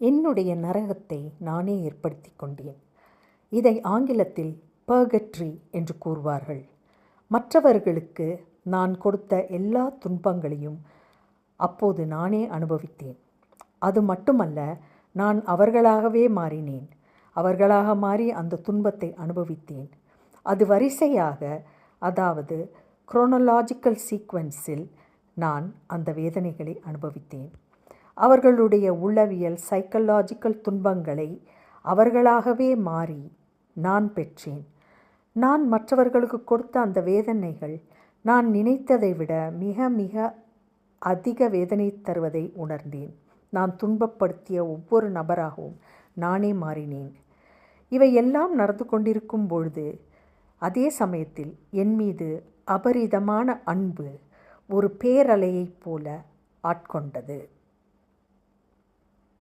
என்னுடைய நரகத்தை நானே ஏற்படுத்தி கொண்டேன். இதை ஆங்கிலத்தில் பர்கட்ரி என்று கூறுவார்கள். மற்றவர்களுக்கு நான் கொடுத்த எல்லா துன்பங்களையும் அப்போது நானே அனுபவித்தேன். அது மட்டுமல்ல நான் அவர்களாகவே மாறினேன். அவர்களாக மாறி அந்த துன்பத்தை அனுபவித்தேன். அது வரிசையாக அதாவது குரோனலாஜிக்கல் சீக்வன்ஸில் நான் அந்த வேதனைகளை அனுபவித்தேன். அவர்களுடைய உளவியல் சைக்கலாஜிக்கல் துன்பங்களை அவர்களாகவே மாறி நான் பெற்றேன். நான் மற்றவர்களுக்கு கொடுத்த அந்த வேதனைகள் நான் நினைத்ததை விட மிக மிக அதிக வேதனை தருவதை உணர்ந்தேன். நான் துன்பப்படுத்திய ஒவ்வொரு நபராகவும் நானே மாறினேன். இவை எல்லாம் நடந்து கொண்டிருக்கும் பொழுது அதே சமயத்தில் என் மீது அபரிதமான அன்பு ஒரு பேரலையைப் போல ஆட்கொண்டது.